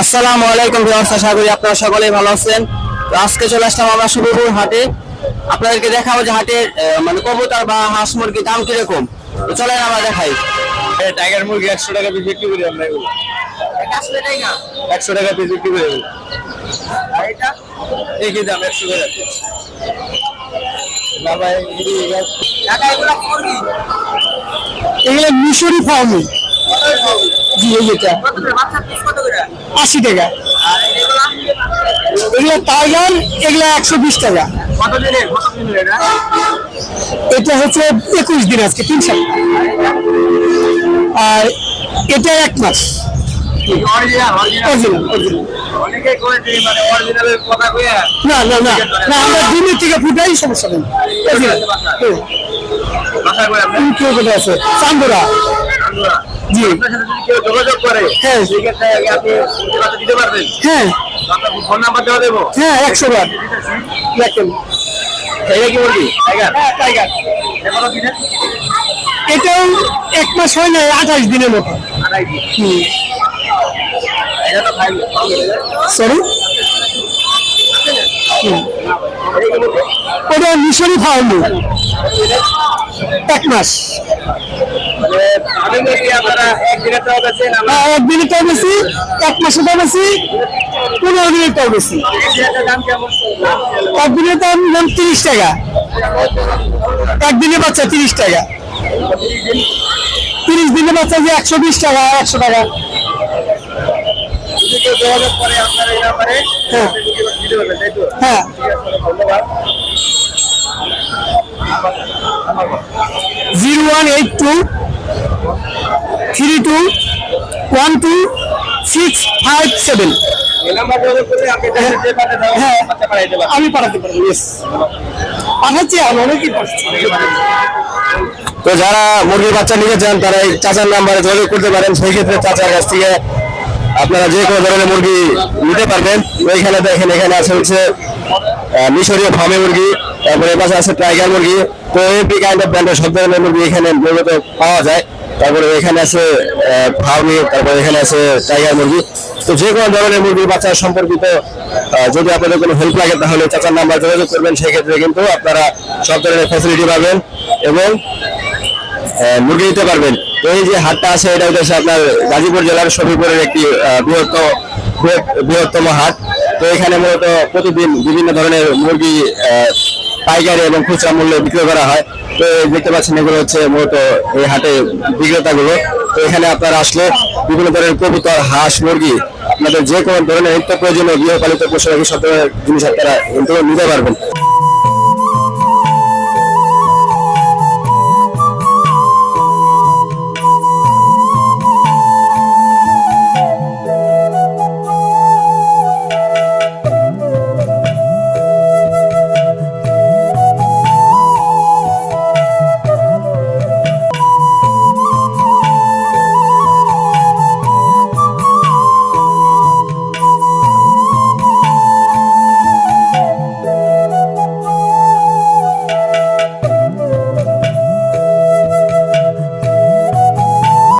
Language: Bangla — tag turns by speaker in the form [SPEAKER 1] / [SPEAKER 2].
[SPEAKER 1] আসসালামু আলাইকুম ভিউয়ার্স আশা করি আপনারা সকলেই ভালো আছেন। তো আজকে চলে আসলাম আমরা শুভপুর হাটে। আপনাদেরকে দেখাবো যে হাটের মানে কবুতর বা হাঁস মুরগির দাম কীরকম। তো চলেন আমরা দেখাই।
[SPEAKER 2] টাইগার মুরগি একশো টাকা পিস বিক্রি করি আমরা এগুলো। একশো টাকা পিস বিক্রি করি এগুলো। একই দাম একশো টাকা পিস বাবা
[SPEAKER 3] এগুলো মিশরি ফার্মি। জি এই যেটা আশি টাকা। এগুলো টাইগার এগুলো একশো বিশ টাকা।
[SPEAKER 2] এটা?
[SPEAKER 3] হচ্ছে একুশ দিন আজকে তিন সপ্তাহ। আর এটা এক মাস।
[SPEAKER 2] মানে
[SPEAKER 3] না না না না আমরা দিনের থেকে ফুটাই সমস্যা নেই। আছে চান্দুরা জি।
[SPEAKER 2] যোগাযোগ করে
[SPEAKER 3] হ্যাঁ।
[SPEAKER 2] দিতে পারবেন।
[SPEAKER 3] হ্যাঁ।
[SPEAKER 2] ফোন নাম্বার দেওয়া দেবো?
[SPEAKER 3] হ্যাঁ একশো বার। দেখেন।
[SPEAKER 2] এটা কি মুরগি? টাইগার
[SPEAKER 3] হ্যাঁ টাইগার এটাও এক মাস হয় না আঠাশ দিনের মতো। সরি ওটা ফার্ম। এক মাস।
[SPEAKER 2] মানে আমরা
[SPEAKER 3] হ্যাঁ, বেশি এক টাও বেশি পনেরো দিনের টাও বেশি।
[SPEAKER 2] একদিনের দাম
[SPEAKER 3] দাম তিরিশ টাকা। একদিনের বাচ্চা তিরিশ টাকা। তিরিশ দিনের বাচ্চা যে একশো বিশ টাকা একশো টাকা। হ্যাঁ।
[SPEAKER 2] তো?
[SPEAKER 3] হ্যাঁ। Zero one eight two three two one two six five seven আমি পাঠাতে পারব পাঠাচ্ছি আমি অনেকই
[SPEAKER 1] তো যারা মুরগির বাচ্চা নিতে চান তারা এই চাচার নাম্বারে যোগাযোগ করতে পারেন। সেই ক্ষেত্রে চাচার কাছ থেকে আপনারা যে কোনো ধরনের মুরগি নিতে পারবেন। তো এখানে দেখেন এখানে আছে হচ্ছে আহ, মিশরীয় ফার্মে মুরগি তারপরে এর পাশে আছে টাইগার মুরগি। তো এভরি কাইন্ড অফ ব্র্যান্ডের সব ধরনের মুরগি এখানে মূলত পাওয়া যায়। তারপরে এখানে আছে ফার্মি, তারপরে এখানে আছে টাইগার মুরগি। তো যে কোনো ধরনের মুরগির বাচ্চা সম্পর্কিত যদি আপনাদের কোনো হেল্প লাগে, তাহলে চাচার নাম্বার যোগাযোগ করবেন সেক্ষেত্রে কিন্তু আপনারা সব ধরনের ফ্যাসিলিটি পাবেন এবং মুরগি দিতে পারবেন। তো এই যে হাটটা আছে, এটা হচ্ছে আপনার গাজীপুর জেলার শফিপুরের একটি বৃহত্তম বৃহত্তম হাট। তো এখানে মূলত প্রতিদিন বিভিন্ন ধরনের মুরগি পাইকারি এবং খুচরা মূল্যে বিক্রি করা হয়। তো দেখতে পাচ্ছেন এগুলো হচ্ছে মূলত এই হাটে বিক্রেতাগুলো। তো এখানে আপনারা আসলে বিভিন্ন ধরনের কবুতর, হাঁস, মুরগি, আপনাদের যে কোনো ধরনের নিত্য প্রয়োজনীয় গৃহপালিত পশু সব জিনিস আপনারা নিতে পারবেন।